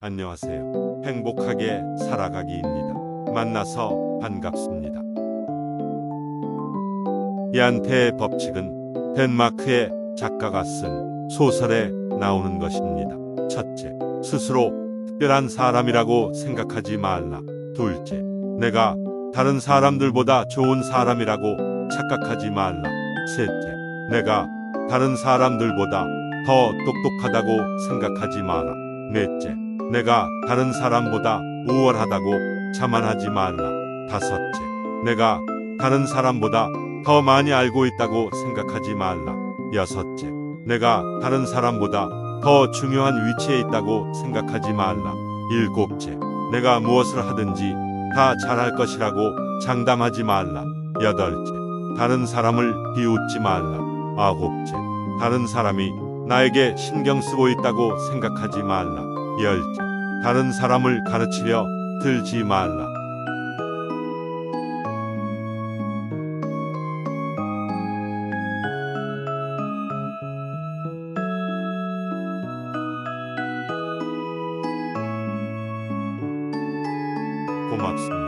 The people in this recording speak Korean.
안녕하세요. 행복하게 살아가기입니다. 만나서 반갑습니다. 얀테의 법칙은 덴마크의 작가가 쓴 소설에 나오는 것입니다. 첫째, 스스로 특별한 사람이라고 생각하지 말라. 둘째, 내가 다른 사람들보다 좋은 사람이라고 착각하지 말라. 셋째, 내가 다른 사람들보다 더 똑똑하다고 생각하지 마라. 넷째, 내가 다른 사람보다 우월하다고 자만하지 말라. 다섯째, 내가 다른 사람보다 더 많이 알고 있다고 생각하지 말라. 여섯째, 내가 다른 사람보다 더 중요한 위치에 있다고 생각하지 말라. 일곱째, 내가 무엇을 하든지 다 잘할 것이라고 장담하지 말라. 여덟째, 다른 사람을 비웃지 말라. 아홉째, 다른 사람이 나에게 신경 쓰고 있다고 생각하지 말라. 열째, 다른 사람을 가르치려 들지 말라. 고맙습니다.